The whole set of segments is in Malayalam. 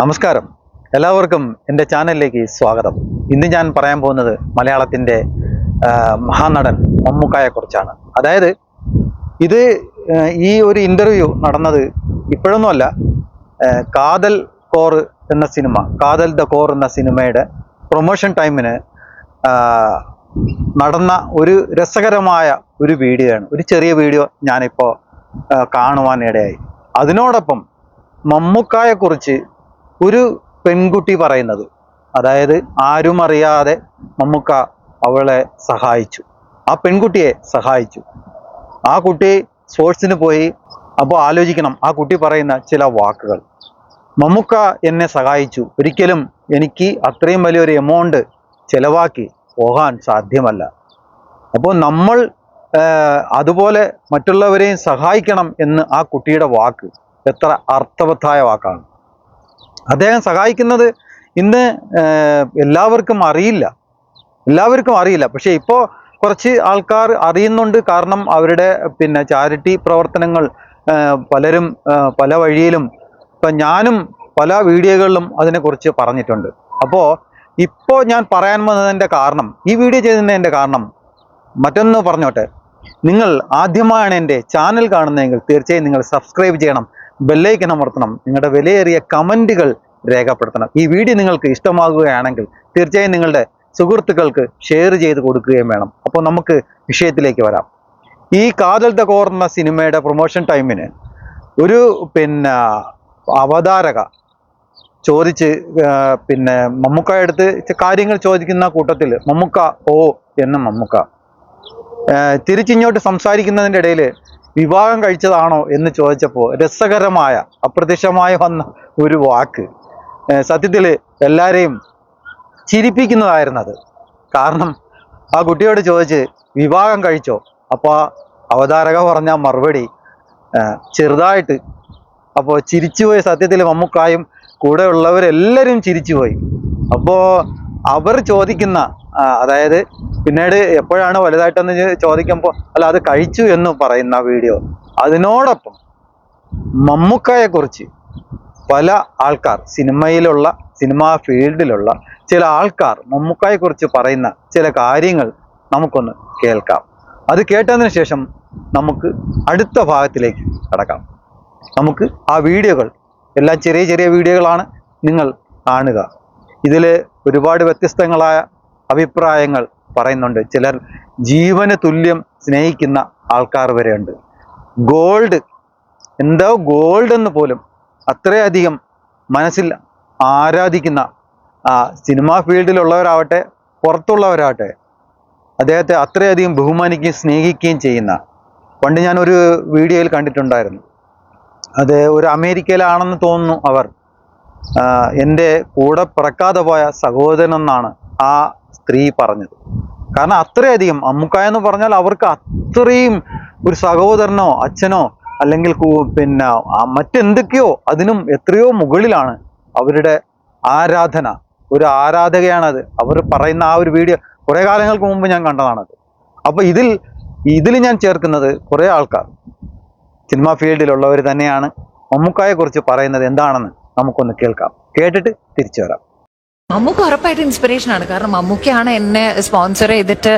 നമസ്കാരം. എല്ലാവർക്കും എന്റെ ചാനലിലേക്ക് സ്വാഗതം. ഇന്ന് ഞാൻ പറയാൻ പോകുന്നത് മലയാളത്തിന്റെ മഹാനടൻ മമ്മൂക്കായെക്കുറിച്ചാണ്. അതായത് ഇത് ഈ ഒരു ഇന്റർവ്യൂ നടന്നത് ഇപ്പോഴൊന്നുമല്ല കാതൽ കോർ എന്ന സിനിമ കാതൽ ദ കോർ എന്ന സിനിമയുടെ പ്രൊമോഷൻ ടൈമിന് നടന്ന ഒരു രസകരമായ ഒരു വീഡിയോ ആണ് ഒരു ചെറിയ വീഡിയോ ഞാനിപ്പോൾ കാണുവാനിടയായി. അതിനോടൊപ്പം മമ്മൂക്കായെ കുറിച്ച് ഒരു പെൺകുട്ടി പറയുന്നത്. അതായത് ആരും അറിയാതെ മമ്മുക്ക അവളെ സഹായിച്ചു. ആ പെൺകുട്ടിയെ സഹായിച്ചു. ആ കുട്ടി സ്പോർട്സിന് പോയി. അപ്പോൾ ആലോചിക്കണം ആ കുട്ടി പറയുന്ന ചില വാക്കുകൾ. മമ്മുക്ക എന്നെ സഹായിച്ചു. ഒരിക്കലും എനിക്ക് അത്രയും വലിയൊരു എമൗണ്ട് ചിലവാക്കി പോകാൻ സാധ്യമല്ല. അപ്പോൾ നമ്മൾ അതുപോലെ മറ്റുള്ളവരെയും സഹായിക്കണം എന്ന് ആ കുട്ടിയുടെ വാക്ക് എത്ര അർത്ഥവത്തായ വാക്കാണ്. അദ്ദേഹം സഹായിക്കുന്നത് ഇന്ന് എല്ലാവർക്കും അറിയില്ല. എല്ലാവർക്കും അറിയില്ല. പക്ഷേ ഇപ്പോൾ കുറച്ച് ആൾക്കാർ അറിയുന്നുണ്ട്. കാരണം അവരുടെ പിന്നെ ചാരിറ്റി പ്രവർത്തനങ്ങൾ പലരും പല വഴിയിലും ഇപ്പം ഞാനും പല വീഡിയോകളിലും അതിനെക്കുറിച്ച് പറഞ്ഞിട്ടുണ്ട്. അപ്പോൾ ഇപ്പോൾ ഞാൻ പറയാൻ വന്നതിന്റെ കാരണം ഈ വീഡിയോ ചെയ്തതിന്റെ കാരണം മറ്റൊന്ന് പറഞ്ഞോട്ടെ. നിങ്ങൾ ആദ്യമായാണ് എന്റെ ചാനൽ കാണുന്നതെങ്കിൽ തീർച്ചയായും നിങ്ങൾ സബ്സ്ക്രൈബ് ചെയ്യണം. ബെല്ലൈക്കൻ അമർത്തണം. നിങ്ങളുടെ വിലയേറിയ കമന്റുകൾ രേഖപ്പെടുത്തണം. ഈ വീഡിയോ നിങ്ങൾക്ക് ഇഷ്ടമാകുകയാണെങ്കിൽ തീർച്ചയായും നിങ്ങളുടെ സുഹൃത്തുക്കൾക്ക് ഷെയർ ചെയ്ത് കൊടുക്കുകയും വേണം. അപ്പോൾ നമുക്ക് വിഷയത്തിലേക്ക് വരാം. ഈ കാതൽ എന്ന സിനിമയുടെ പ്രൊമോഷൻ ടൈമിന് ഒരു പിന്നെ അവതാരക ചോദിച്ച് പിന്നെ മമ്മൂക്ക എടുത്ത് കാര്യങ്ങൾ ചോദിക്കുന്ന കൂട്ടത്തിൽ മമ്മൂക്ക ഓ എന്ന മമ്മൂക്ക. തിരിച്ചിങ്ങോട്ട് സംസാരിക്കുന്നതിന്റെ ഇടയിൽ വിവാഹം കഴിച്ചതാണോ എന്ന് ചോദിച്ചപ്പോൾ രസകരമായ അപ്രത്യക്ഷമായി വന്ന ഒരു വാക്ക്. സത്യത്തിൽ എല്ലാവരെയും ചിരിപ്പിക്കുന്നതായിരുന്നത്. കാരണം ആ കുട്ടിയോട് ചോദിച്ച് വിവാഹം കഴിച്ചോ? അപ്പോൾ അവതാരക പറഞ്ഞ മറുപടി ചെറുതായിട്ട് അപ്പോൾ ചിരിച്ചുപോയി. സത്യത്തിൽ മമ്മൂക്കായും കൂടെ ഉള്ളവരെല്ലാവരും ചിരിച്ചുപോയി. അപ്പോൾ അവർ ചോദിക്കുന്ന അതായത് പിന്നീട് എപ്പോഴാണ് വലുതായിട്ടെന്ന് ചോദിക്കുമ്പോൾ അല്ല അത് കഴിച്ചു എന്ന് പറയുന്ന വീഡിയോ. അതിനോടൊപ്പം മമ്മൂക്കയെക്കുറിച്ച് പല ആൾക്കാർ സിനിമയിലുള്ള സിനിമാ ഫീൽഡിലുള്ള ചില ആൾക്കാർ മമ്മൂക്കയെക്കുറിച്ച് പറയുന്ന ചില കാര്യങ്ങൾ നമുക്കൊന്ന് കേൾക്കാം. അത് കേട്ടതിന് ശേഷം നമുക്ക് അടുത്ത ഭാഗത്തിലേക്ക് കടക്കാം. നമുക്ക് ആ വീഡിയോകൾ എല്ലാം ചെറിയ ചെറിയ വീഡിയോകളാണ് നിങ്ങൾ കാണുക. ഇതിൽ ഒരുപാട് വ്യത്യസ്തങ്ങളായ അഭിപ്രായങ്ങൾ പറയുന്നുണ്ട്. ചിലർ ജീവന് തുല്യം സ്നേഹിക്കുന്ന ആൾക്കാർ വരെയുണ്ട്. ഗോൾഡ് എന്തോ ഗോൾഡ് എന്ന് പോലും അത്രയധികം മനസ്സിൽ ആരാധിക്കുന്ന സിനിമാ ഫീൽഡിലുള്ളവരാവട്ടെ പുറത്തുള്ളവരാവട്ടെ അദ്ദേഹത്തെ അത്രയധികം ബഹുമാനിക്കുകയും സ്നേഹിക്കുകയും ചെയ്യുന്ന പണ്ട് ഞാനൊരു വീഡിയോയിൽ കണ്ടിട്ടുണ്ടായിരുന്നു. അത് ഒരു അമേരിക്കയിലാണെന്ന് തോന്നുന്നു അവർ എന്റെ കൂടെ പിറക്കാതെ പോയ സഹോദരൻ എന്നാണ് ആ സ്ത്രീ പറഞ്ഞത്. കാരണം അത്രയധികം അമ്മുക്ക എന്ന് പറഞ്ഞാൽ അവർക്ക് അത്രയും ഒരു സഹോദരനോ അച്ഛനോ അല്ലെങ്കിൽ പിന്നെ മറ്റെന്തൊക്കെയോ അതിനും എത്രയോ മുകളിലാണ് അവരുടെ ആരാധന. ഒരു ആരാധകയാണത്. അവർ പറയുന്ന ആ ഒരു വീഡിയോ കുറേ കാലങ്ങൾക്ക് മുമ്പ് ഞാൻ കണ്ടതാണത്. അപ്പോൾ ഇതിൽ ഇതിൽ ഞാൻ ചേർക്കുന്നത് കുറേ ആൾക്കാർ. സിനിമാ ഫീൽഡിലുള്ളവർ തന്നെയാണ്. മമ്മൂക്കായെ കുറിച്ച് പറയുന്നത് എന്താണെന്ന് നമുക്കൊന്ന് കേൾക്കാം. കേട്ടിട്ട് തിരിച്ചു വരാം. മമ്മൂക്ക ഉറപ്പായിട്ട് ഇൻസ്പിറേഷൻ ആണ്. കാരണം മമ്മൂക്കയാണ് എന്നെ സ്പോൺസർ ചെയ്തിട്ട്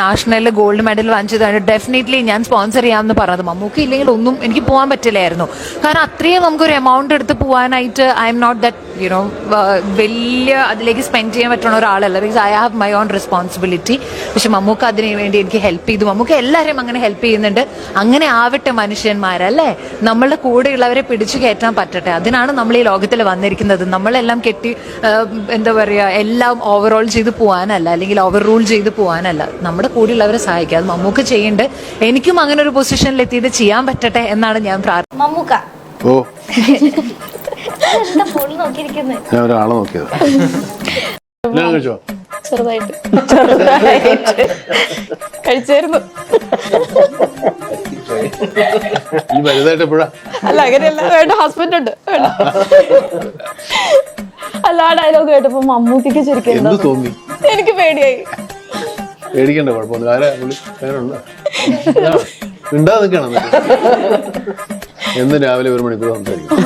നാഷണലിൽ ഗോൾഡ് മെഡൽ വാങ്ങിച്ചതാണ് ഡെഫിനറ്റ്ലി ഞാൻ സ്പോൺസർ ചെയ്യാമെന്ന് പറഞ്ഞത്. മമ്മൂക്ക ഇല്ലെങ്കിൽ ഒന്നും എനിക്ക് പോകാൻ പറ്റില്ലായിരുന്നു. കാരണം അത്രയും നമുക്കൊരു എമൗണ്ട് എടുത്ത് പോകാനായിട്ട് I'm not that you know വലിയ അതിലേക്ക് സ്പെൻഡ് ചെയ്യാൻ പറ്റുന്ന ഒരാളല്ല. Because I have my own responsibility പക്ഷെ മമ്മൂക്ക അതിന് വേണ്ടി എനിക്ക് ഹെൽപ്പ് ചെയ്തു. മമ്മൂക്ക എല്ലാവരെയും അങ്ങനെ ഹെൽപ്പ് ചെയ്യുന്നുണ്ട്. അങ്ങനെ ആവട്ടെ മനുഷ്യന്മാരല്ലേ? നമ്മളുടെ കൂടെയുള്ളവരെ പിടിച്ചു കയറ്റാൻ പറ്റട്ടെ. അതിനാണ് നമ്മൾ ഈ ലോകത്തിൽ വന്നിരിക്കുന്നത്. നമ്മളെല്ലാം കെട്ടി എന്താ പറയുക എല്ലാം ഓവറോൾ ചെയ്ത് പോകാനല്ല അല്ലെങ്കിൽ ഓവർ റൂൾ ചെയ്ത് പോകാനല്ല നമ്മുടെ കൂടെയുള്ളവരെ സഹായിക്കുക. അത് മമ്മൂക്ക ചെയ്യുന്നുണ്ട് എനിക്കും അങ്ങനെ ഒരു പൊസിഷനിൽ എത്തിയിട്ട് ചെയ്യാൻ പറ്റട്ടെ എന്നാണ് ഞാൻ പ്രാർത്ഥന മമ്മൂക്ക. ഓ. ഞാൻ ഒരാളെ നോക്കിയത്. ഞാൻ കഴിച്ചോ? ചെറുതായിട്ട്. ചെറുതായിട്ട്. കഴിച്ചായിരുന്നു. വലുതായിട്ട് എപ്പോഴാ? അല്ല അങ്ങനെയല്ല. വേണ്ട ഹസ്ബൻഡ് ഉണ്ട് വേണ്ട. അല്ല ആ ഡയലോഗ് കേട്ടപ്പോ മമ്മൂട്ടിക്ക് ശരിക്കും എന്ത് എന്താ തോന്നി? എനിക്ക് പേടിയായി. പേടിക്കണ്ട കുഴപ്പമൊന്നും ആരാ പുള്ളി? പേരുണ്ട്? മിണ്ടാ നിൽക്കണം? എന്ന് രാവിലെ ഒരു മണിക്കൂർ സംസാരിക്കും.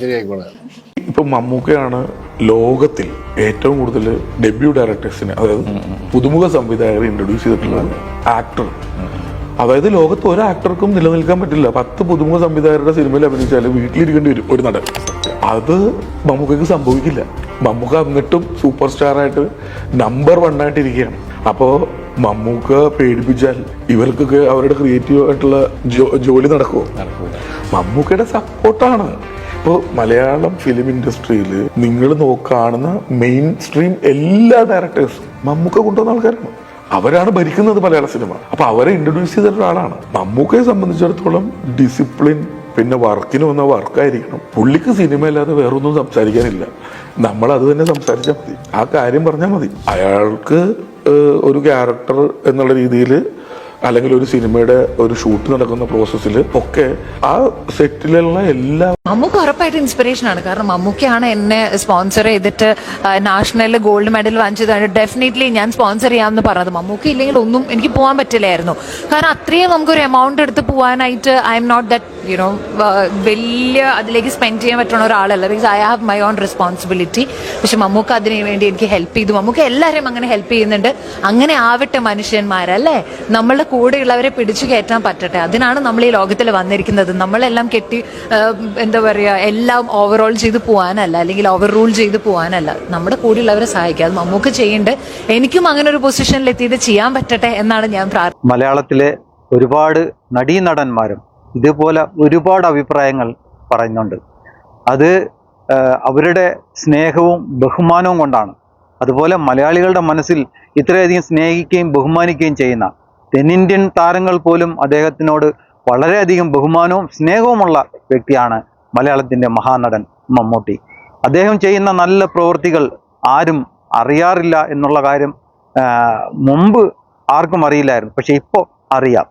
ശരിയായിക്കോളെ. ഇപ്പൊ മമ്മൂക്കയാണ് ലോകത്തിൽ ഏറ്റവും കൂടുതൽ ഡെബ്യൂ ഡയറക്ടേഴ്സിനെ അതായത് പുതുമുഖ സംവിധായകരെ ഇൻട്രൊഡ്യൂസ് ചെയ്തിട്ടുള്ള ആക്ടർ അതായത് ലോകത്ത് ഒരു ആക്ടർക്കും നിലനിൽക്കാൻ പറ്റില്ല. പത്ത് പുതുമുഖ സംവിധായകരുടെ സിനിമയിൽ അഭിനയിച്ചാൽ വീട്ടിലിരിക്കേണ്ടി വരും ഒരു നടൻ. അത് മമ്മൂക്കയ്ക്ക് സംഭവിക്കില്ല. മമ്മൂക്ക എന്നിട്ടും സൂപ്പർ സ്റ്റാർ ആയിട്ട് നമ്പർ വൺ ആയിട്ട് ഇരിക്കുകയാണ് അപ്പോ മമ്മൂക്ക പേടിപ്പിച്ചാൽ ഇവർക്കൊക്കെ അവരുടെ ക്രിയേറ്റീവ് ആയിട്ടുള്ള ജോലി നടക്കുമോ മമ്മൂക്കയുടെ സപ്പോർട്ടാണ് ഇപ്പോൾ മലയാളം ഫിലിം ഇൻഡസ്ട്രിയിൽ നിങ്ങൾ നോക്കാണുന്ന മെയിൻ സ്ട്രീം എല്ലാ ഡയറക്ടേഴ്സും മമ്മൂക്ക കൊണ്ടുവന്ന ആൾക്കാരാണ്. അവരാണ് ഭരിക്കുന്നത് മലയാള സിനിമ അപ്പൊ അവരെ ഇൻട്രൊഡ്യൂസ് ചെയ്ത ഒരാളാണ് മമ്മൂക്കയെ സംബന്ധിച്ചിടത്തോളം ഡിസിപ്ലിൻ പിന്നെ വർക്കിന് വന്ന വർക്കായിരിക്കണം. പുള്ളിക്ക് സിനിമ അല്ലാതെ വേറൊന്നും സംസാരിക്കാനില്ല. നമ്മൾ അത് തന്നെ സംസാരിച്ചാൽ മതി. ആ കാര്യം പറഞ്ഞാൽ മതി. അയാൾക്ക് ഒരു ക്യാരക്ടർ എന്നുള്ള രീതിയിൽ അല്ലെങ്കിൽ ഒരു സിനിമയുടെ ഒരു ഷൂട്ട് നടക്കുന്ന പ്രോസസ്സിൽ ഒക്കെ ആ സെറ്റിലുള്ള എല്ലാ മമ്മൂക്ക് ഉറപ്പായിട്ട് ഇൻസ്പിറേഷൻ ആണ്. കാരണം മമ്മൂക്കയാണ് എന്നെ സ്പോൺസർ ചെയ്തിട്ട് നാഷണലിൽ ഗോൾഡ് മെഡൽ വാങ്ങിച്ചതാണ് ഡെഫിനറ്റ്ലി ഞാൻ സ്പോൺസർ ചെയ്യാമെന്ന് പറഞ്ഞത്. മമ്മൂക്ക ഇല്ലെങ്കിൽ ഒന്നും എനിക്ക് പോകാൻ പറ്റില്ലായിരുന്നു. കാരണം അത്രയും നമുക്കൊരു എമൗണ്ട് എടുത്ത് പോകാനായിട്ട് I'm not that you know വലിയ അതിലേക്ക് സ്പെൻഡ് ചെയ്യാൻ പറ്റുന്ന ഒരാളല്ല. Because I have my own responsibility പക്ഷെ മമ്മൂക്ക അതിനു വേണ്ടി എനിക്ക് ഹെൽപ്പ് ചെയ്തു. മമ്മൂക്ക എല്ലാവരെയും അങ്ങനെ ഹെൽപ്പ് ചെയ്യുന്നുണ്ട്. അങ്ങനെ ആവട്ടെ മനുഷ്യന്മാരല്ലേ? നമ്മളുടെ കൂടെയുള്ളവരെ പിടിച്ചു കയറ്റാൻ പറ്റട്ടെ. അതിനാണ് നമ്മൾ ഈ ലോകത്തിൽ വന്നിരിക്കുന്നത്. നമ്മളെല്ലാം കെട്ടി എന്താ പറയുക എല്ലാം ഓവറോൾ ചെയ്ത് പോകാനല്ല അല്ലെങ്കിൽ ഓവർ റൂൾ ചെയ്ത് പോകാനല്ല നമ്മുടെ കൂടെയുള്ളവരെ സഹായിക്കുക. അത് മമ്മൂക്ക് ചെയ്യേണ്ട. എനിക്കും അങ്ങനെ ഒരു പൊസിഷനിൽ എത്തിയിട്ട് ചെയ്യാൻ പറ്റട്ടെ എന്നാണ് ഞാൻ പ്രാർത്ഥന മലയാളത്തിലെ ഒരുപാട് നടീനടന്മാരും ഇതുപോലെ ഒരുപാട് അഭിപ്രായങ്ങൾ പറയുന്നുണ്ട്. അത് അവരുടെ സ്നേഹവും ബഹുമാനവും കൊണ്ടാണ്. അതുപോലെ മലയാളികളുടെ മനസ്സിൽ ഇത്രയധികം സ്നേഹിക്കുകയും ബഹുമാനിക്കുകയും ചെയ്യുന്ന തെന്നിന്ത്യൻ താരങ്ങൾ പോലും അദ്ദേഹത്തിനോട് വളരെയധികം ബഹുമാനവും സ്നേഹവുമുള്ള വ്യക്തിയാണ് മലയാളത്തിന്റെ മഹാനടൻ മമ്മൂട്ടി. അദ്ദേഹം ചെയ്യുന്ന നല്ല പ്രവൃത്തികൾ ആരും അറിയാറില്ല എന്നുള്ള കാര്യം മുമ്പ് ആർക്കും അറിയില്ലായിരുന്നു. പക്ഷേ ഇപ്പോൾ അറിയാം.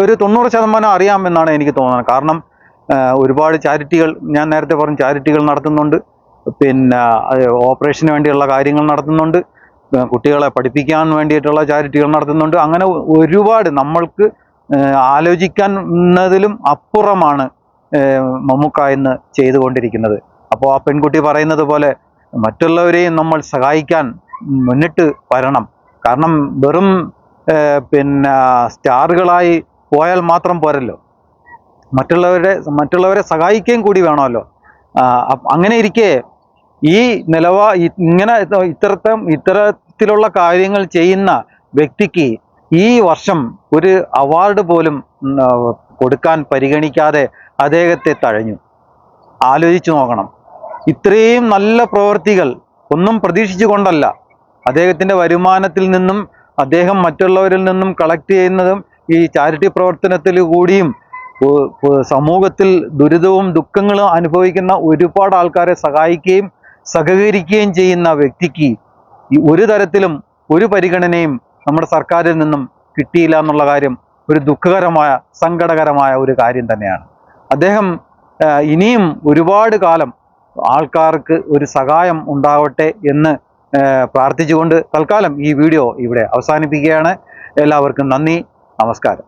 ഒരു തൊണ്ണൂറ് ശതമാനം അറിയാമെന്നാണ് എനിക്ക് തോന്നുന്നത്. കാരണം ഒരുപാട് ചാരിറ്റികൾ ഞാൻ നേരത്തെ പറഞ്ഞ ചാരിറ്റികൾ നടത്തുന്നുണ്ട്. പിന്നെ ഓപ്പറേഷന് വേണ്ടിയുള്ള കാര്യങ്ങൾ നടത്തുന്നുണ്ട്. കുട്ടികളെ പഠിപ്പിക്കാൻ വേണ്ടിയിട്ടുള്ള ചാരിറ്റികൾ നടത്തുന്നുണ്ട്. അങ്ങനെ ഒരുപാട് നമ്മൾക്ക് ആലോചിക്കുന്നതിലും അപ്പുറമാണ് മമ്മുക്ക ഇന്ന് ചെയ്തുകൊണ്ടിരിക്കുന്നത്. അപ്പോൾ ആ പെൺകുട്ടി പറയുന്നത് പോലെ മറ്റുള്ളവരെയും നമ്മൾ സഹായിക്കാൻ മുന്നിട്ട് വരണം. കാരണം വെറും പിന്നെ സ്റ്റാറുകളായി പോയാൽ മാത്രം പോരല്ലോ. മറ്റുള്ളവരെ മറ്റുള്ളവരെ സഹായിക്കുകയും കൂടി വേണമല്ലോ. അങ്ങനെ ഇരിക്കെ ഈ നിലവാ ഇങ്ങനെ ഇത്തരത്തം ഇത്തരത്തെ ഇത്തരത്തിലുള്ള കാര്യങ്ങൾ ചെയ്യുന്ന വ്യക്തിക്ക് ഈ വർഷം ഒരു അവാർഡ് പോലും കൊടുക്കാൻ പരിഗണിക്കാതെ അദ്ദേഹത്തെ തഴഞ്ഞു. ആലോചിച്ചു നോക്കണം. ഇത്രയും നല്ല പ്രവൃത്തികൾ ഒന്നും പ്രതീക്ഷിച്ചു കൊണ്ടല്ല അദ്ദേഹത്തിന്റെ വരുമാനത്തിൽ നിന്നും അദ്ദേഹം മറ്റുള്ളവരിൽ നിന്നും കളക്ട് ചെയ്യുന്നതും ഈ ചാരിറ്റി പ്രവർത്തനത്തിൽ കൂടിയും സമൂഹത്തിൽ ദുരിതവും ദുഃഖങ്ങളും അനുഭവിക്കുന്ന ഒരുപാട് ആൾക്കാരെ സഹായിക്കുകയും സഹകരിക്കുകയും ചെയ്യുന്ന വ്യക്തിക്ക് ഒരു തരത്തിലും ഒരു പരിഗണനയും നമ്മുടെ സർക്കാരിൽ നിന്നും കിട്ടിയില്ല എന്നുള്ള കാര്യം ഒരു ദുഃഖകരമായ സങ്കടകരമായ ഒരു കാര്യം തന്നെയാണ്. അദ്ദേഹം ഇനിയും ഒരുപാട് കാലം ആൾക്കാർക്ക് ഒരു സഹായം ഉണ്ടാവട്ടെ എന്ന് പ്രാർത്ഥിച്ചുകൊണ്ട് തൽക്കാലം ഈ വീഡിയോ ഇവിടെ അവസാനിപ്പിക്കുകയാണ്. എല്ലാവർക്കും നന്ദി നമസ്കാരം.